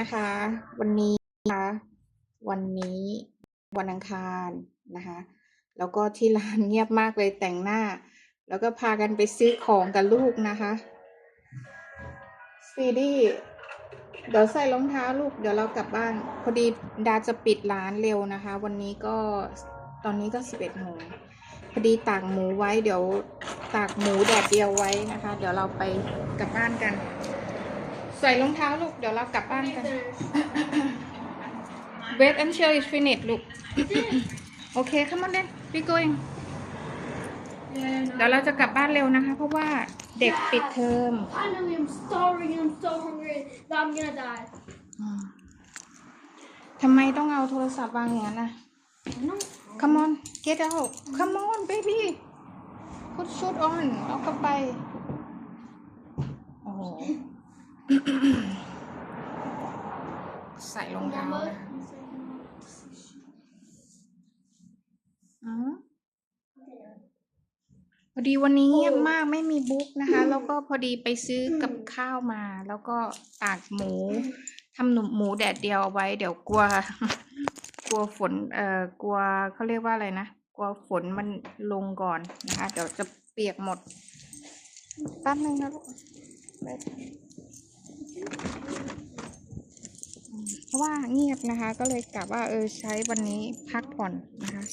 นะคะ วันนี้นะคะวันนี้วันอังคารนะคะ แล้วก็ที่ร้านเงียบมากเลยแต่งหน้า แล้วก็พากันไปซื้อของกับลูกนะคะซีดีเดี๋ยวใส่รองเท้าลูกเดี๋ยวเรากลับบ้าน พอดีดาจะปิดร้านเร็วนะคะ วันนี้ก็ตอนนี้ก็สิบเอ็ดโมงพอดีตากหมูไว้เดี๋ยวตากหมูแดดเดียวไว้นะคะ เดี๋ยวเราไปกลับบ้านกัน ใส่รองเท้าลูก เดี๋ยวเรากลับบ้านกัน Wait until it's finished ลูก โอเค come on then we going เดี๋ยวเราจะกลับบ้านเร็วนะคะ เพราะว่าเด็กปิดเทอม Finally, I'm starving and I'm so hungry that I'm gonna die. อืมทำไมต้องเอาโทรศัพท์วางอย่างนั้นนะ No. come on get out come on baby put shoot on แล้วก็ไป โอ้โห ใส่รองเท้านะคะอ๋อพอดีวันนี้เงียบมากไม่มีบุ๊กนะคะ แล้วก็พอดีไปซื้อกับข้าวมา แล้วก็ตากหมูทำหนุ่มหมูแดดเดียวเอาไว้ เดี๋ยวกลัว กลัวฝน เอ่อกลัวเขาเรียกว่าอะไรนะกลัวฝนมันลงก่อนนะคะ เดี๋ยวจะเปียกหมดแป๊บนึงนะลูกอืม เพราะว่าเงียบนะคะ ก็เลยกะว่าเออใช้วันนี้พักผ่อนนะคะ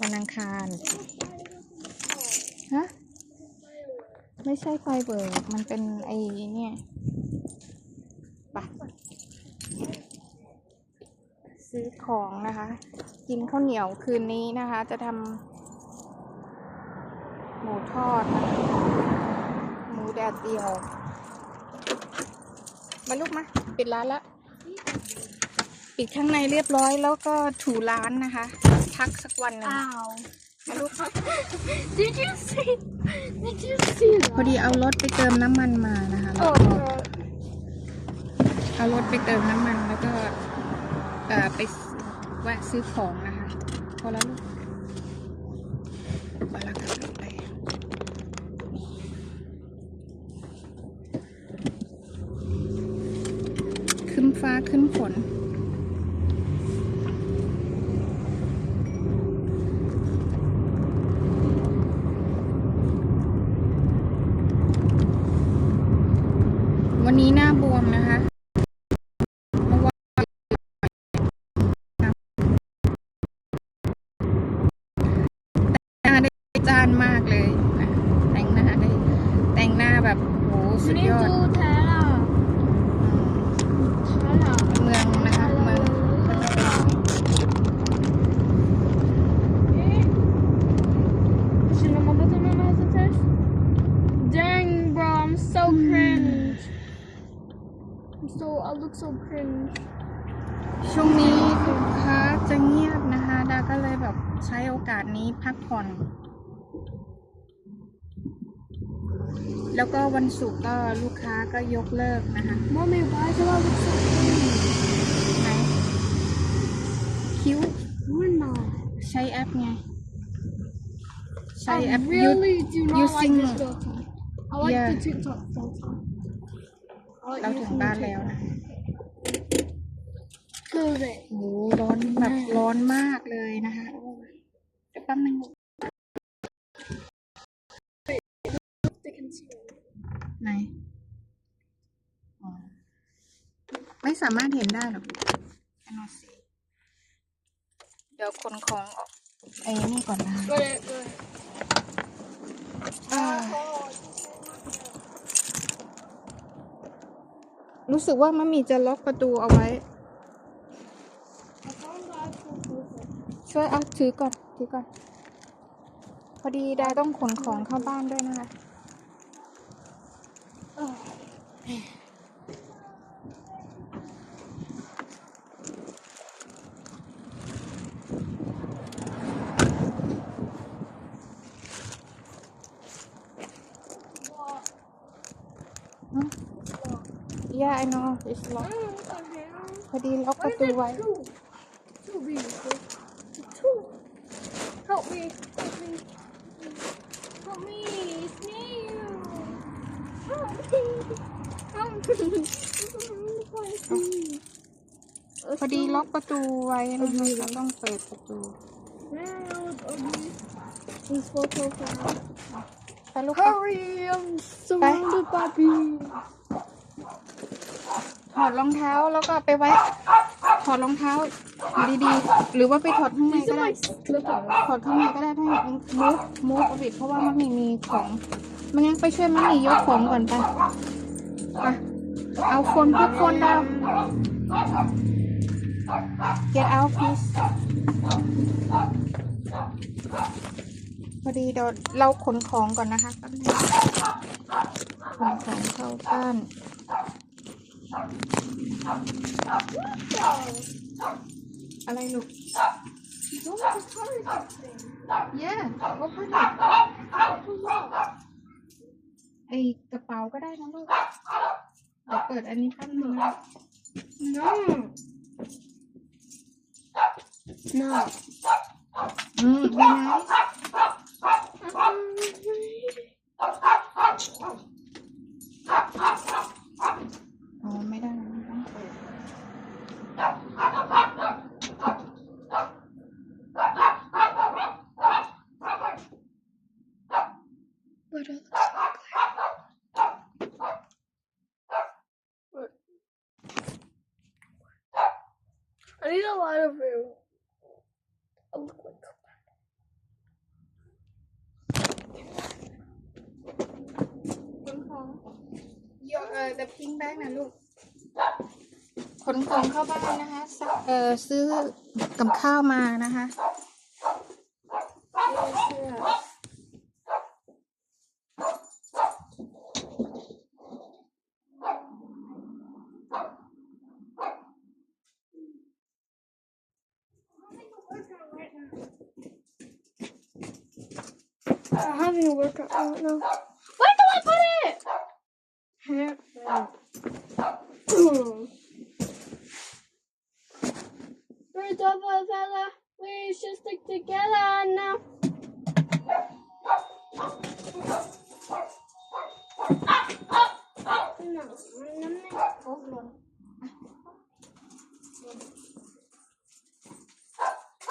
วันอังคารฮะไม่ใช่ไฟเบิร์มันเป็นไอ้เนี่ยไปซื้อของนะคะ กินข้าวเหนียวคืนนี้นะคะ จะทำหมูทอดนะคะหมูแดดเดียว มาลูกมา ปิดร้านแล้วปิดข้างในเรียบร้อยแล้วก็ถูร้านนะคะ พักสักวันหนึ่ง Ow. มาลูก Did you see? Did you see พอ that? ดีเอารถไปเติมน้ำมันมานะคะแล้ว Oh, ก็ God. เอารถไปเติมน้ำมันแล้วก็เอ่อไปแวะซื้อของนะคะ พอแล้วลูกพอแล้วกลับรถไปขึ้นฟ้าขึ้นฝน วันนี้หน้าบวมนะคะเพราะว่าแต่งหน้าได้จาน มากเลยนะแต่งหน้าได้แต่งหน้าแบบโหสุ You ด need ยอด to Tara. อืม Tara. เมืองนะคะเมืองก็จะเป็นอย่างนี้ Känner man att man har sett här? Dang bro, I'm so cringe. I'm so, I look so cringe. ช่วงนี้ลูกค้าจะเงียบนะคะ ดาก็เลยแบบใช้โอกาสนี้พักผ่อน แล้วก็วันศุกร์ก็ลูกค้าก็ยกเลิกนะคะ Mommy, why do I look so cringe? ไหนคิ้ว You're not. ใช้แอปไง ใช้แอ I ป really do not using- like this filter. I like Yeah. the TikTok filter. I like เราถึง using บ้าน the แล้วนะ Good it. โอ้โหร้อนแบบร้อนมากเลยนะคะโอ้ยเดี๋ยวแป๊บนึง ไหนอ๋อไม่สามารถเห็นได้หรอกอันนั้นสิเดี๋ยวคนของออกไอ้นี่ก่อนนะคะ Good it, good it. อ่ารู้สึกว่ามันมีจะล็อกประตูเอาไว้ I found the actual filter. ช่วยเอาถือก่อนถือก่อน พอดีดาต้องขนของเข้าบ้านด้วยนะคะ Yeah I know it's locked พอดีล็อกประตูไว้ Two. Two beautiful. Two. Help me. Help me. Help me. It's me. Help me. Help me. Help me. พอดีล็อกประตูไว้นะคะเราต้องเปิดประตู Now it's ugly. This photo file. ไปลูกไป Hurry! I'm surrounded by bees. ถอดรองเท้าแล้วก็ไปไว้ ถอดรองเท้าดีๆ หรือว่าไปถอดข้างในก็ได้ถอดข้างในก็ได้ถ้ามูฟมูฟอบิดเพราะว่ามันม่มีของ มันงั้นไปช่วยมันนี่ยกของก่อนไปไปเอาคนทุกคนดาว get out please พอดีเดี๋ยวเราขนของก่อนนะคะแป๊บนึงขนของเข้าบ้านอะไรลูก Don't have to hurry this thing. yeah open it ไอกระเป๋าก็ได้นะลูกเดี๋ยวเปิดอันนี้แป๊บนึงนะ No. No. อืม very nice อ๋อ ไม่ได้นะต้องเปิด What else? What? I need a lot of room. I look like a ขนของโยเออ the pink bag นะลูก ขนของเข้าบ้านนะคะส เออซื้อกับข้าวมานะคะ yeah. I'm having a workout right now. Where do I put it? Here. We're double fella. We should stick together now. No, no, no. Hold on.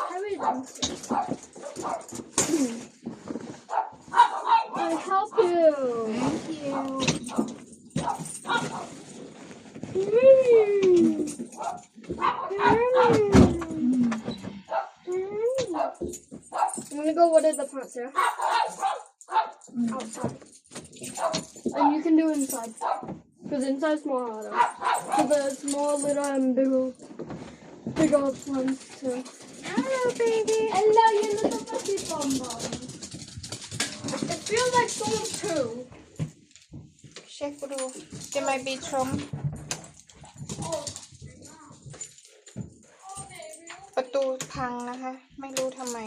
Hurry downstairs. I'll help you. Thank you Mm. I'm gonna go water the plants here. Outside. And you can do inside. Because inside's more harder. So there's more little and bigger, bigger plants too. Hello baby Hello, you little puppy bonbon. It feels like someone too. เช็คดู จะไม่บีชม Oh. ประตูพังนะคะ ไม่รู้ทำไม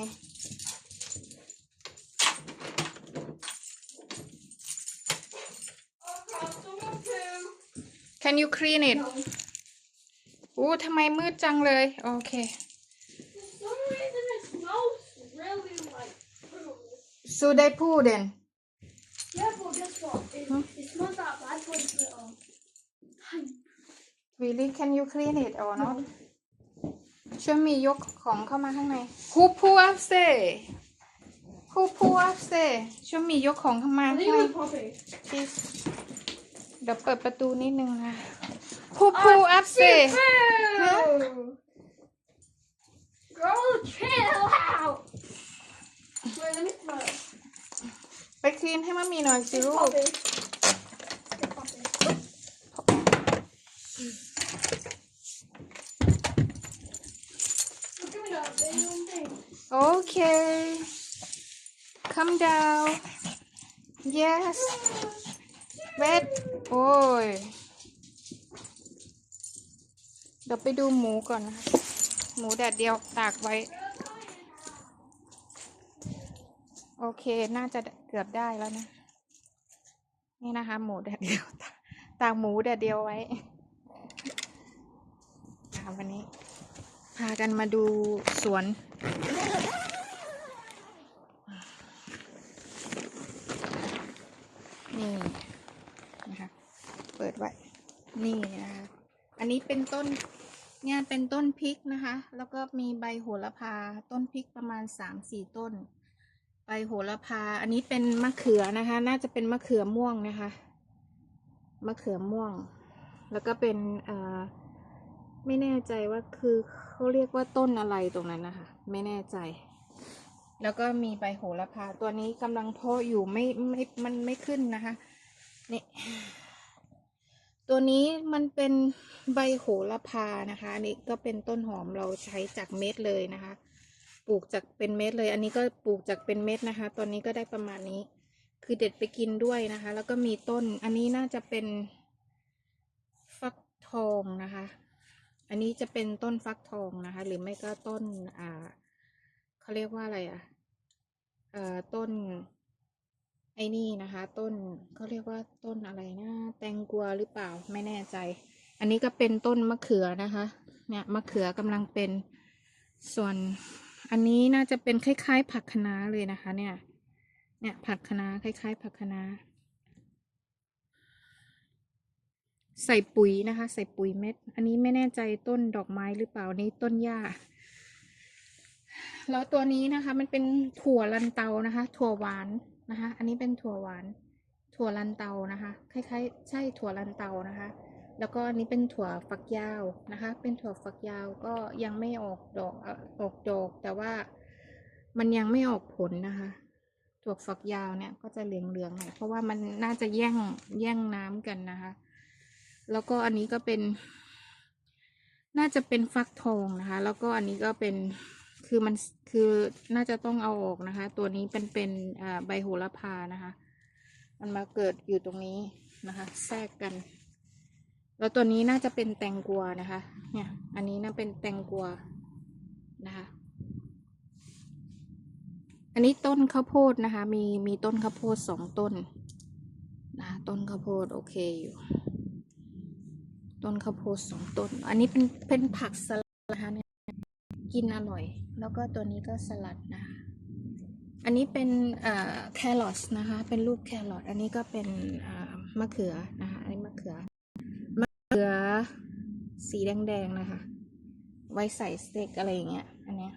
Can you clean it อู้ทำไมมืดจังเลย โอเค For some reason it smells really like poo. so they pull then Yeah, but guess what? It, it smells that bad for the um, tiny. really can you clean it or not ช่วยมียกของเข้ามาข้างใน Who pull up say Who pull up say ช่วยมียกของเข้ามา I ข้าง think ใน it was Poppy. please เดี๋ยวเปิดประตูนิดนึงนะ Who pull up say Poo! Girl, chill out. Wait, let me smell it. ไปคลีนให้มันมีหน่อยสิ It's ลูก Poppy. It's Poppy. Look at me now, baby, one thing. โอเค come down yes wait โอ้ย เดี๋ยวไปดูหมูก่อนนะหมูแดดเดียวตากไว้ โอเค น่าจะเกือบได้แล้วนะ นี่นะคะ หมูแดดเดียวตากหมูแดดเดียวไว้วันนี้ พากันมาดูสวน นี่นะคะอันนี้เป็นต้นเนี่ยเป็นต้นพริกนะคะ แล้วก็มีใบโหระพา ต้นพริกประมาณสามสี่ต้น ใบโหระพา อันนี้เป็นมะเขือนะคะ น่าจะเป็นมะเขือม่วงนะคะ มะเขือม่วง แล้วก็เป็นเอ่อไม่แน่ใจว่าคือเขาเรียกว่าต้นอะไรตรงนั้นนะคะ ไม่แน่ใจ แล้วก็มีใบโหระพา ตัวนี้กำลังเพาะอยู่ไม่ไม่มันไม่ขึ้นนะคะ นี่ ตัวนี้มันเป็นใบโหระพานะคะอันนี้ก็เป็นต้นหอมเราใช้จากเม็ดเลยนะคะ ปลูกจากเป็นเม็ดเลย อันนี้ก็ปลูกจากเป็นเม็ดนะคะ ตอนนี้ก็ได้ประมาณนี้ คือเด็ดไปกินด้วยนะคะ แล้วก็มีต้น อันนี้น่าจะเป็นฟักทองนะคะ อันนี้จะเป็นต้นฟักทองนะคะ หรือไม่ก็ต้นอ่าเขาเรียกว่าอะไรอะเอ่อต้น ไอ้นี่นะคะ ต้นเขาเรียกว่าต้นอะไรนะ แตงกวาหรือเปล่าไม่แน่ใจ อันนี้ก็เป็นต้นมะเขือนะคะ เนี่ยมะเขือกำลังเป็นส่วนอันนี้น่าจะเป็นคล้ายๆ ผักคะน้าเลยนะคะ เนี่ย เนี่ยผักคะน้าคล้าย ๆ ผักคะน้าใส่ปุ๋ยนะคะ ใส่ปุ๋ยเม็ด อันนี้ไม่แน่ใจต้นดอกไม้หรือเปล่านนี้ต้นหญ้า แล้วตัวนี้นะคะ มันเป็นถั่วลันเตานะคะ ถั่วหวานนะคะ อันนี้เป็นถั่วหวาน ถั่วลันเตานะคะ คล้ายๆ ใช่ถั่วลันเตานะคะ แล้วก็อันนี้เป็นถั่วฝักยาวนะคะ เป็นถั่วฝักยาวก็ยังไม่ออกดอกออกดอก แต่ว่ามันยังไม่ออกผลนะคะ ถั่วฝักยาวเนี่ยก็จะเหลืองๆหน่อยเพราะว่ามันน่าจะแย่งแย่งน้ำกันนะคะ แล้วก็อันนี้ก็เป็น น่าจะเป็นฟักทองนะคะ แล้วก็อันนี้ก็เป็น คือมันคือน่าจะต้องเอาออกนะคะ ตัวนี้เป็นเป็นใบโหระพานะคะ มันมาเกิดอยู่ตรงนี้นะคะ แทรกกัน แล้วตัวนี้น่าจะเป็นแตงกวานะคะ เนี่ย อันนี้น่าเป็นแตงกวานะคะ อันนี้ต้นข้าวโพดนะคะ มีมีต้นข้าวโพดสองต้นนะะต้นข้าวโพดโอเคอยู่ ต้นข้าวโพดสองต้น อันนี้เป็นเป็นผักสลัดนะคะเนี่ย กินอร่อย แล้วก็ตัวนี้ก็สลัดนะคะอันนี้เป็นแครอทนะคะ เป็นรูปแครอทอันนี้ก็เป็นมะเขือนะคะอันนี้มะเขือมะเขือสีแดงๆนะคะ ไว้ใส่สเต็กอะไรอย่างเงี้ยอันเนี้ย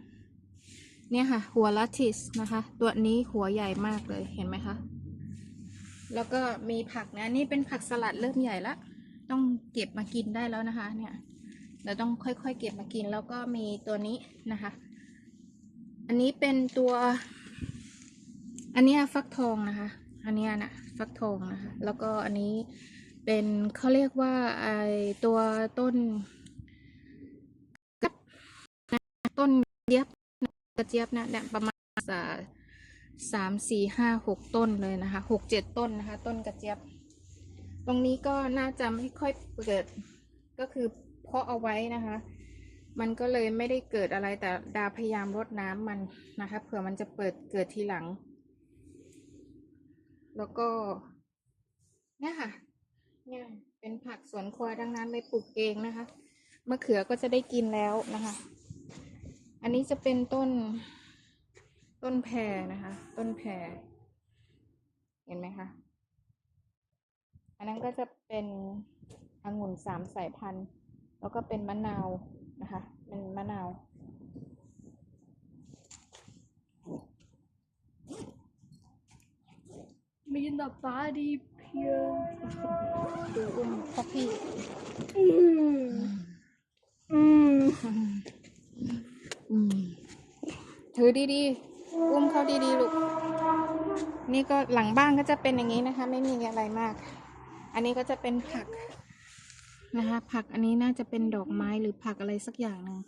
เนี่ยค่ะ หัวลัทิสนะคะ ตัวนี้หัวใหญ่มากเลยเห็นไหมคะแล้วก็มีผักนะนี่เป็นผักสลัดเริ่มใหญ่ละ ต้องเก็บมากินได้แล้วนะคะ เนี่ย เราต้องค่อยๆ เก็บมากินแล้วก็มีตัวนี้นะคะ อันนี้เป็นตัว อันนี้ฟักทองนะคะ อันนี้นะฟักทองนะคะ แล้วก็อันนี้เป็นเขาเรียกว่าไอตัวต้นกับต้นเจี๊ยบกระเจี๊ยบนะเนี่ยประมาณสามสี่ห้าหกต้นเลยนะคะหกเจ็ดต้นนะคะ ต้นกระเจี๊ยบ ตรงนี้ก็น่าจะไม่ค่อยเกิดก็คือ เพาะเอาไว้นะคะ มันก็เลยไม่ได้เกิดอะไรแต่ดาพยายามรดน้ำมันนะคะ เผื่อมันจะเปิดเกิดทีหลัง แล้วก็เนี่ยค่ะเนี่ยเป็นผักสวนครัวดังนั้นเลยปลูกเองนะคะมะเขือก็จะได้กินแล้วนะคะ อันนี้จะเป็นต้นต้นแพรนะคะ ต้นแพรเห็นไหมคะ อันนั้นก็จะเป็นองุ่นสามสายพันธุ์ แล้วก็เป็นมะนาวนะคะเป็นมะนาว Me in the body pure. ดูอุ้มพวกพี่ Mm. Mm. อืมถือดีๆ อุ้มเขาดีๆลูก นี่ก็หลังบ้านก็จะเป็นอย่างนี้นะคะ ไม่มีอะไรมาก อันนี้ก็จะเป็นผัก นะคะ ผักอันนี้น่าจะเป็นดอกไม้หรือผักอะไรสักอย่างหนึ่ง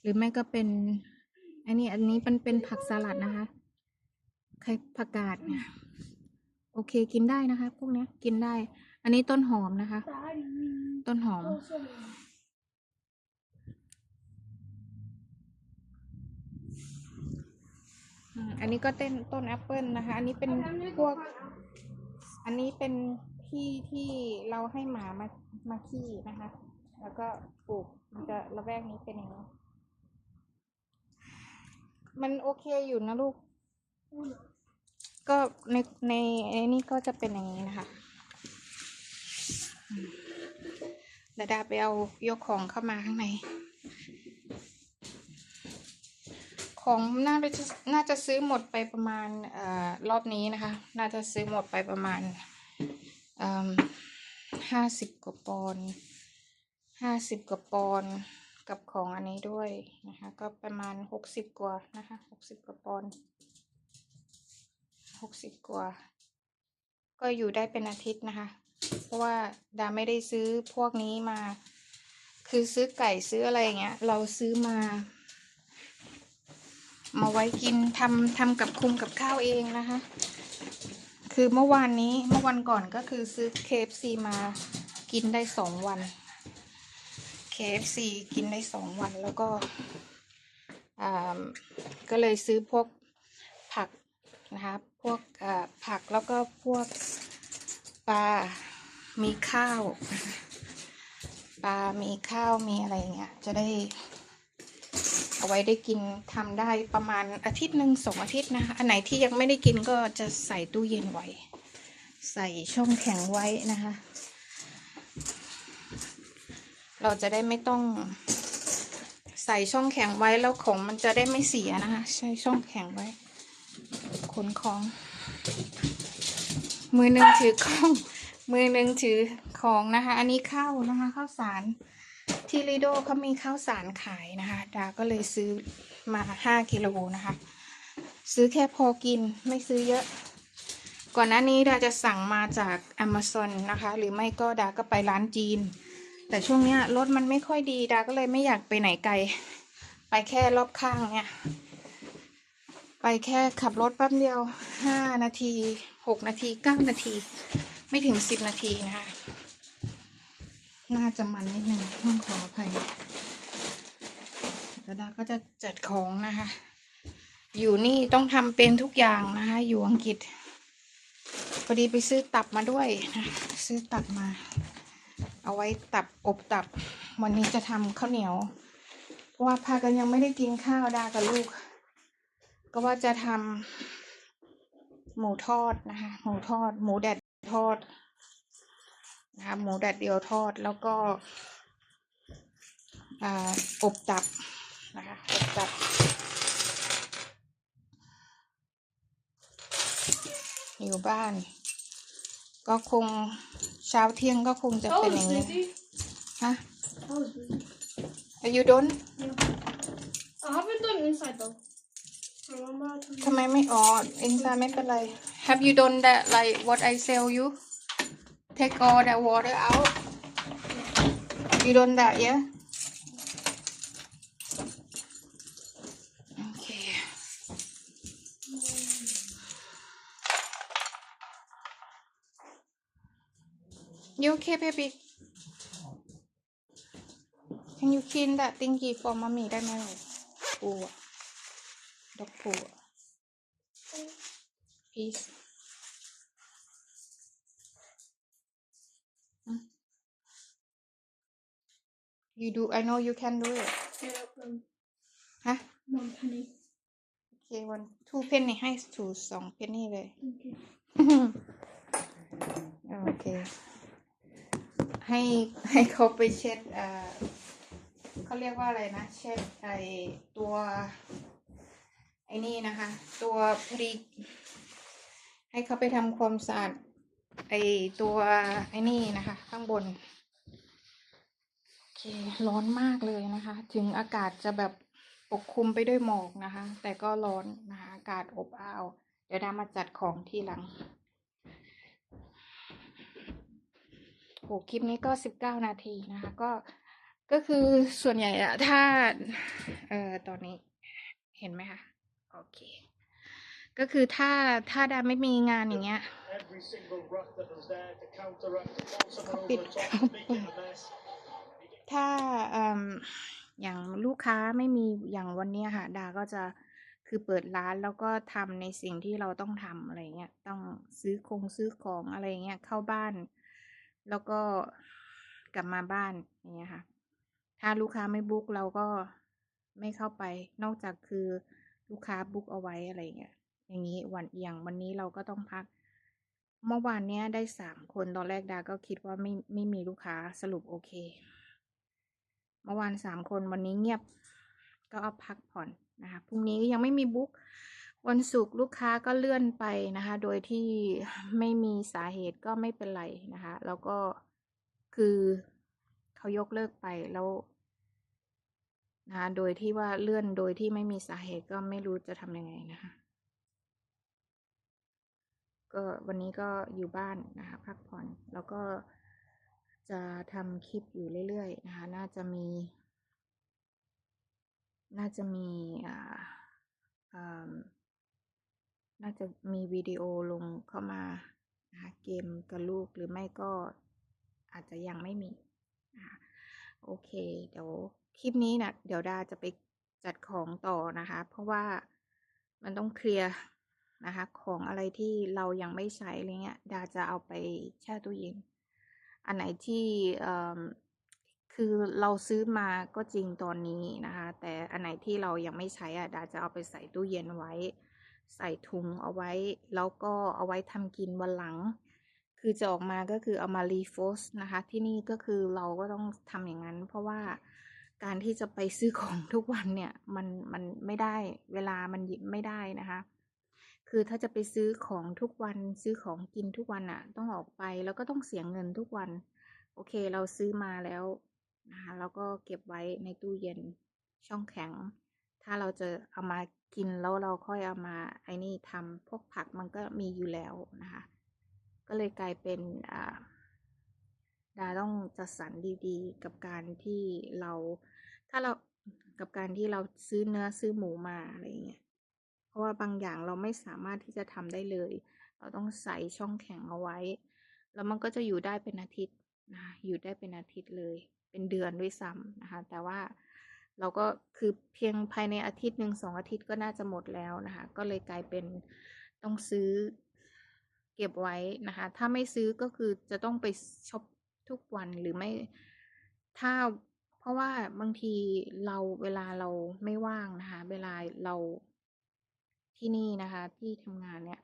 หรือไม่ก็เป็นอันนี้อันนี้เป็นเป็นผักสลัดนะคะไข่ผักกาดเนี่ยโอเคกินได้นะคะ พวกนี้กินได้ อันนี้ต้นหอมนะคะ ต้นหอม อันนี้ก็เต้นต้นแอปเปิลนะคะ อันนี้เป็นพวก อันนี้เป็น ที่ที่เราให้หมามามาขี้นะคะ แล้วก็ปลูกมันจะระแวกนี้เป็นอย่างนี้ มันโอเคอยู่นะลูก ก็ในในในนี่ก็จะเป็นอย่างนี้นะคะดาดาไปเอายกของเข้ามาข้างใน ของน่าจะน่าจะซื้อหมดไปประมาณอ่อรอบนี้นะคะ น่าจะซื้อหมดไปประมาณ ห้าสิบกว่าปอนห้าสิบกว่าปอนกับของอันนี้ด้วยนะคะ ก็ประมาณหกสิบกว่านะคะหกสิบกว่าปอนหกสิบกว่า ก็อยู่ได้เป็นอาทิตย์นะคะ เพราะว่าดาไม่ได้ซื้อพวกนี้มา คือซื้อไก่ซื้ออะไรอย่างเงี้ย เราซื้อมา มาไว้กินทำทำกับคุมกับข้าวเองนะคะ คือเมื่อวานนี้เมื่อวันก่อนก็คือซื้อ KFC มากินได้สองวัน KFC กินได้สองวันแล้วก็อ่าก็เลยซื้อพวกผักนะคะพวกผักแล้วก็พวกปลา มีข้าว ปลา มีข้าว มีอะไรเงี้ย จะได้ เอาไว้ได้กินทำได้ประมาณอาทิตย์หนึ่งสองอาทิตย์นะคะอันไหนที่ยังไม่ได้กินก็จะใส่ตู้เย็นไว้ ใส่ช่องแข็งไว้นะคะ เราจะได้ไม่ต้อง ใส่ช่องแข็งไว้แล้วของมันจะได้ไม่เสียนะคะ ใช้ช่องแข็งไว้ขนของ มือหนึ่งถือกล้องมือหนึ่งถือของนะคะ อันนี้ข้าวนะคะข้าวสาร ที่ลีโดเขามีข้าวสารขายนะคะดาก็เลยซื้อมาห้ากิโลนะคะ ซื้อแค่พอกินไม่ซื้อเยอะ ก่อนหน้านี้ดาจะสั่งมาจาก Amazon นะคะ หรือไม่ก็ดาก็ไปร้านจีน แต่ช่วงเนี้ยรถมันไม่ค่อยดีดาก็เลยไม่อยากไปไหนไกล ไปแค่รอบข้างเนี่ย ไปแค่ขับรถแป๊บเดียวห้านาทีหกนาทีเก้านาที ไม่ถึงสิบนาทีนะคะ น่าจะมันนิดนึงต้องขออภัยแล้วดาก็จะจัดของนะคะ อยู่นี่ต้องทำเป็นทุกอย่างนะคะ อยู่อังกฤษพอดีไปซื้อตับมาด้วยนะซื้อตับมา เอาไว้ตับอบตับ วันนี้จะทำข้าวเหนียว เพราะว่าพากันยังไม่ได้กินข้าวดากับลูก ก็ว่าจะทำหมูทอดนะคะ หมูทอด หมูแดดทอด นะคะหมูแดดเดียวทอดแล้วก็อ่าอบตับนะคะอบตับ อยู่บ้าน ก็คงเช้าเที่ยงก็คงจะ That เป็นอ was ย่างนี้ busy. ฮะ That was busy. อายุดน I haven't done inside though. Remember? I told you? ทำไมไม่อ๋ออินซาไม่เป็นไร Have you done that like what I sell you take all that water out you done that yeah okay you okay baby can you clean that thingy for mommy ได้ไหมลูกปูอะดอกปูอะ please you do I know you can do it Yeah, um, ฮะ one penny. โอเควัน two penny ให้ two สอง penny เลย Thank you. โอเค ให้ให้เขาไปเช็ดเอ่อเขาเรียกว่าอะไรนะ เช็ดไอตัว ไอ้นี่นะคะ ตัวพริก ให้เขาไปทำความสะอาด ไอตัวไอ้นี่นะคะ ข้างบน โอเค ร้อนมากเลยนะคะ ถึงอากาศจะแบบปกคลุมไปด้วยหมอกนะคะ แต่ก็ร้อนนะคะอากาศอบอ้าว เดี๋ยวดามาจัดของทีหลังโหคลิปนี้ก็สิบเก้านาทีนะคะ ก็ก็คือส่วนใหญ่อะถ้า เอ่อตอนนี้เห็นไหมคะ โอเค ก็คือถ้าถ้าดาไม่มีงานอย่างเงี้ย Every single ruck that was there to counteract the false Copy. over the top, making a mess. ถ้าอย่างลูกค้าไม่มีอย่างวันนี้ค่ะ ดาก็จะคือเปิดร้านแล้วก็ทำในสิ่งที่เราต้องทำอะไรเงี้ยต้องซื้อคงซื้อของอะไรเงี้ยเข้าบ้าน แล้วก็กลับมาบ้านอย่างเงี้ยค่ะ ถ้าลูกค้าไม่บุ๊กเราก็ไม่เข้าไป นอกจากคือลูกค้าบุ๊กเอาไว้อะไรเงี้ย อย่างนี้วันอย่างวันนี้เราก็ต้องพัก เมื่อวานเนี้ยได้สามคนตอนแรกดาก็คิดว่าไม่ไม่มีลูกค้าสรุปโอเค เมื่อวานสามคนวันนี้เงียบก็เอาพักผ่อนนะคะพรุ่งนี้ยังไม่มีบุ๊กวันศุกร์ลูกค้าก็เลื่อนไปนะคะ โดยที่ไม่มีสาเหตุก็ไม่เป็นไรนะคะ แล้วก็คือเขายกเลิกไปแล้วนะคะโดยที่ว่าเลื่อนโดยที่ไม่มีสาเหตุก็ไม่รู้จะทำยังไงนะคะ ก็วันนี้ก็อยู่บ้านนะคะพักผ่อน แล้วก็จะทำคลิปอยู่เรื่อยๆนะคะ น่าจะมี น่าจะมีอ่าอ่าน่าจะมีวิดีโอลงเข้ามานะคะเกมกับลูกหรือไม่ก็อาจจะยังไม่มีนะคะโอเค เดี๋ยวคลิปนี้นะเดี๋ยวดาจะไปจัดของต่อนะคะ เพราะว่ามันต้องเคลียร์ นะคะ ของอะไรที่เรายังไม่ใช้อะไรเงี้ยดาจะเอาไปแช่ตู้เย็น อันไหนที่เอ่อคือเราซื้อมาก็จริงตอนนี้นะคะ แต่อันไหนที่เรายังไม่ใช้อะดาจะเอาไปใส่ตู้เย็นไว้ ใส่ถุงเอาไว้ แล้วก็เอาไว้ทำกินวันหลัง คือจะออกมาก็คือเอามารีโฟสนะคะ ที่นี่ก็คือเราก็ต้องทำอย่างนั้น เพราะว่าการที่จะไปซื้อของทุกวันเนี่ย มันมันไม่ได้เวลามันหยิบไม่ได้นะคะ คือถ้าจะไปซื้อของทุกวันซื้อของกินทุกวันอะต้องออกไปแล้วก็ต้องเสียเงินทุกวัน โอเคเราซื้อมาแล้วนะคะแล้วก็เก็บไว้ในตู้เย็นช่องแข็ง ถ้าเราจะเอามากินแล้วเราค่อยเอามาไอ้นี่ทำพวกผักมันก็มีอยู่แล้วนะคะก็เลยกลายเป็นอ่าดาต้องจัดสรรดีๆ กับการที่เรา ถ้าเรากับการที่เราซื้อเนื้อซื้อหมูมาอะไรอย่างเงี้ย ราะว่าบางอย่างเราไม่สามารถที่จะทำได้เลย เราต้องใส่ช่องแข็งเอาไว้ แล้วมันก็จะอยู่ได้เป็นอาทิตย์นะคะอยู่ได้เป็นอาทิตย์เลย เป็นเดือนด้วยซ้ำนะคะ แต่ว่าเราก็คือเพียงภายในอาทิตย์หนึ่งสองอาทิตย์ก็น่าจะหมดแล้วนะคะ ก็เลยกลายเป็นต้องซื้อเก็บไว้นะคะ ถ้าไม่ซื้อก็คือจะต้องไปช็อปทุกวันหรือไม่ ถ้าเพราะว่าบางทีเราเวลาเราไม่ว่างนะคะ เวลาเรา ที่นี่นะคะที่ทำงานเนี่ย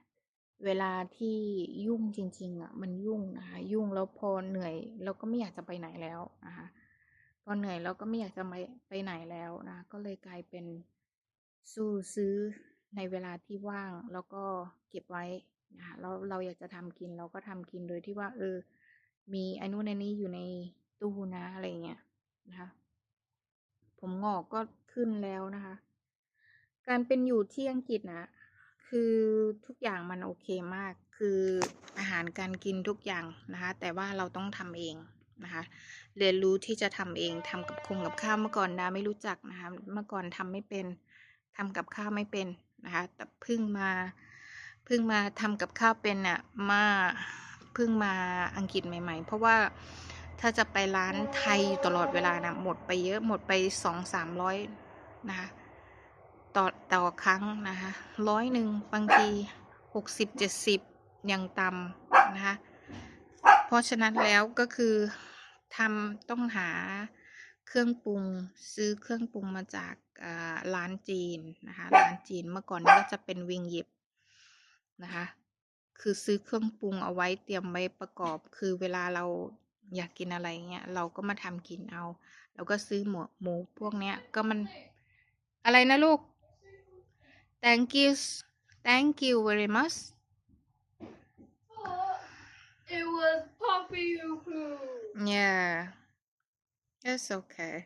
เวลาที่ยุ่งจริง ๆอะ มันยุ่งนะคะ ยุ่งแล้วพอเหนื่อยเราก็ไม่อยากจะไปไหนแล้วนะคะพอเหนื่อยเราก็ไม่อยากจะไปไปไหนแล้วนะก็เลยกลายเป็นสู้ซื้อในเวลาที่ว่างแล้วก็เก็บไว้นะคะแล้วเราอยากจะทำกินเราก็ทำกินโดยที่ว่า เออ มีไอ้นู่นไอ้นี้อยู่ในตู้นะอะไรเงี้ยนะคะ ผมงอกก็ขึ้นแล้วนะคะ การเป็นอยู่ที่อังกฤษนะ คือทุกอย่างมันโอเคมาก คืออาหารการกินทุกอย่างนะคะ แต่ว่าเราต้องทำเองนะคะ เรียนรู้ที่จะทำเองทำกับคงกับข้าวเมื่อก่อนดาไม่รู้จักนะคะ เมื่อก่อนทำไม่เป็นทำกับข้าวไม่เป็นนะคะ แต่เพิ่งมาเพิ่งมาทำกับข้าวเป็นอะมาเพิ่งมาอังกฤษใหม่ ๆ เพราะว่าถ้าจะไปร้านไทยอยู่ตลอดเวลานะหมดไปเยอะหมดไปสองสามร้อยนะคะ ต่อต่อครั้งนะคะร้อยหนึ่งบางทีหกสิบเจ็ดสิบยังต่ำนะคะ เพราะฉะนั้นแล้วก็คือทำต้องหาเครื่องปรุงซื้อเครื่องปรุงมาจากร้านจีนนะคะร้านจีนเมื่อก่อนนี้ก็จะเป็นวิงหยิบนะคะ คือซื้อเครื่องปรุงเอาไว้เตรียมไว้ประกอบ คือเวลาเราอยากกินอะไรเงี้ยเราก็มาทำกินเอา แล้วก็ซื้อหมูหมูพวกเนี้ยก็มันอะไรนะลูก thank you thank you very much It was puppy poo. yeah it's okay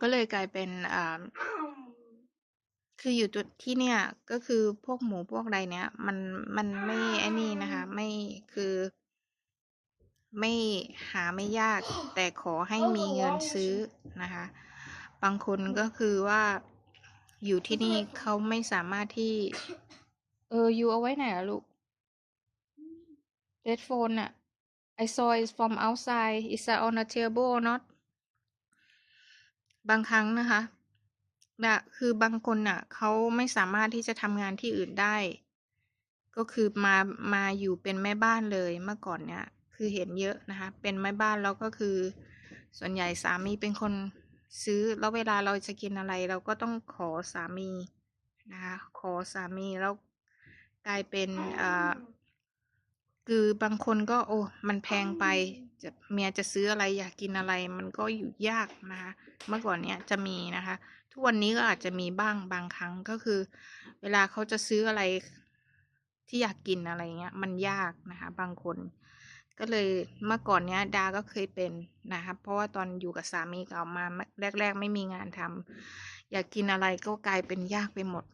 ก็เลยกลายเป็นอ่าคืออยู่ตัวที่เนี่ยก็คือพวกหมูพวกอะไรเนี้ยมันมันไม่ไอ้นี่นะคะ ไม่คือไม่หาไม่ยากแต่ขอให้มีเงินซื้อนะคะ บางคนก็คือว่าอยู่ที่นี่เขาไม่สามารถที่ เอออยู่เอาไว้ไหนอะลูก red phone อะ I saw it from outside is that on the table or not บางครั้งนะคะนะคือบางคนน่ะเขาไม่สามารถที่จะทำงานที่อื่นได้ ก็คือมามาอยู่เป็นแม่บ้านเลยเมื่อก่อนเนี่ย คือเห็นเยอะนะคะ เป็นแม่บ้านแล้วก็คือ ส่วนใหญ่สามีเป็นคน ซื้อแล้วเวลาเราจะกินอะไร เราก็ต้องขอสามีนะคะขอสามีแล้วกลายเป็นเอ่อคือบางคนก็โอ้ มันแพงไปจะเมียจะซื้ออะไรอยากกินอะไร มันก็อยู่ยากนะคะ เมื่อก่อนเนี้ยจะมีนะคะ ทุกวันนี้ก็อาจจะมีบ้างบางครั้งก็คือ เวลาเขาจะซื้ออะไรที่อยากกินอะไรเงี้ย มันยากนะคะ บางคน ก็เลยเมื่อก่อนเนี้ยดาก็เคยเป็นนะคะเพราะว่าตอนอยู่กับสามีเก่ามาแรก ๆ ไม่มีงานทำอยากกินอะไรก็กลายเป็นยากไปหมด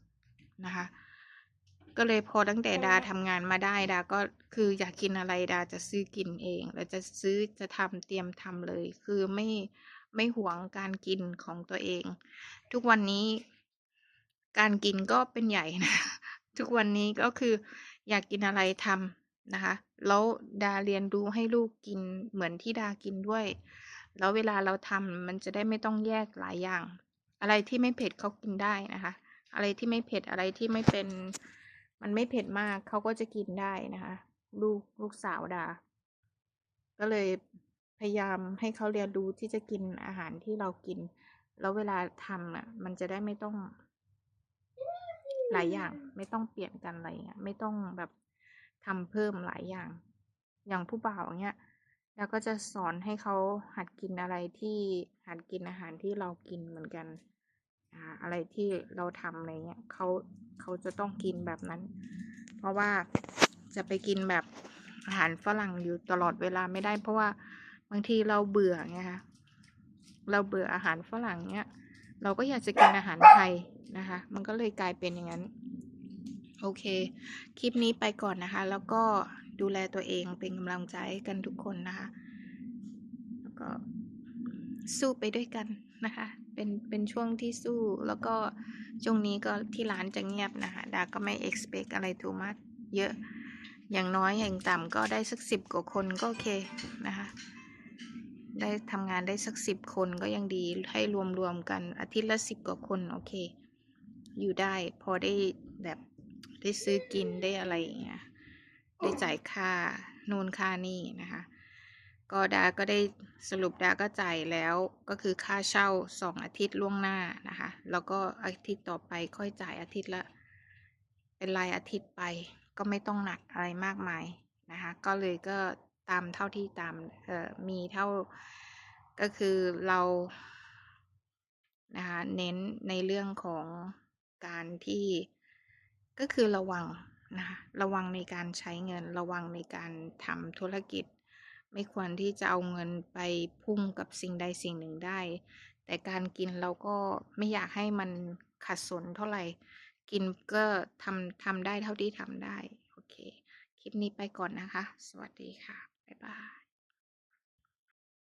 นะคะ ก็เลยพอตั้งแต่ดาทำงานมาได้ดาก็คืออยากกินอะไรดาจะซื้อกินเองแล้วจะซื้อจะทำเตรียมทำเลย คือไม่ไม่หวงการกินของตัวเอง ทุกวันนี้การกินก็เป็นใหญ่นะ ทุกวันนี้ก็คืออยากกินอะไรทำ นะคะ แล้วดาเรียนรู้ให้ลูกกินเหมือนที่ดากินด้วย แล้วเวลาเราทำมันจะได้ไม่ต้องแยกหลายอย่าง อะไรที่ไม่เผ็ดเขากินได้นะคะ อะไรที่ไม่เผ็ดอะไรที่ไม่เป็น มันไม่เผ็ดมากเขาก็จะกินได้นะคะ ลูกลูกสาวดา ก็เลยพยายามให้เขาเรียนรู้ที่จะกินอาหารที่เรากิน แล้วเวลาทำอะ มันจะได้ไม่ต้องหลายอย่างไม่ต้องเปลี่ยนกันอะไรเงี้ยไม่ต้องแบบ ทำเพิ่มหลายอย่าง อย่างผู้บ่าวเงี้ยแล้วก็จะสอนให้เขาหัดกินอะไรที่หัดกินอาหารที่เรากินเหมือนกันอ่าอะไรที่เราทำอะไรเงี้ยเขาเขาจะต้องกินแบบนั้น เพราะว่าจะไปกินแบบอาหารฝรั่งอยู่ตลอดเวลาไม่ได้ เพราะว่าบางทีเราเบื่อไงคะเราเบื่ออาหารฝรั่งเนี้ยเราก็อยากจะกินอาหารไทยนะคะ มันก็เลยกลายเป็นอย่างนั้น โอเค คลิปนี้ไปก่อนนะคะ แล้วก็ดูแลตัวเองเป็นกำลังใจกันทุกคนนะคะ แล้วก็สู้ไปด้วยกันนะคะ เป็นเป็นช่วงที่สู้ แล้วก็ช่วงนี้ก็ที่ร้านจะเงียบนะคะ ดาก็ไม่ expect อะไรทูมัดเยอะ อย่างน้อยอย่างต่ำก็ได้สักสิบกว่าคนก็โอเคนะคะ ได้ทำงานได้สักสิบคนก็ยังดีให้รวมๆกันอาทิตย์ละสิบกว่าคนโอเค อยู่ได้พอได้แบบ ได้ซื้อกินได้อะไรอย่างเงี้ยได้จ่ายค่านูนค่านี่นะคะ ก็ดาก็ได้สรุปดาก็จ่ายแล้วก็คือค่าเช่าสองอาทิตย์ล่วงหน้านะคะ แล้วก็อาทิตย์ต่อไปค่อยจ่ายอาทิตย์ละ เป็นรายอาทิตย์ไปก็ไม่ต้องหนักอะไรมากมายนะคะ ก็เลยก็ตามเท่าที่ตามเอ่อมีเท่าก็คือเรานะคะเน้นในเรื่องของการที่ ก็คือระวังนะคะระวังในการใช้เงิน ระวังในการทำธุรกิจ ไม่ควรที่จะเอาเงินไปพุ่งกับสิ่งใดสิ่งหนึ่งได้ แต่การกินเราก็ไม่อยากให้มันขัดสนเท่าไหร่ กินก็ทำทำได้เท่าที่ทำได้ โอเค คลิปนี้ไปก่อนนะคะ สวัสดีค่ะ บ๊ายบาย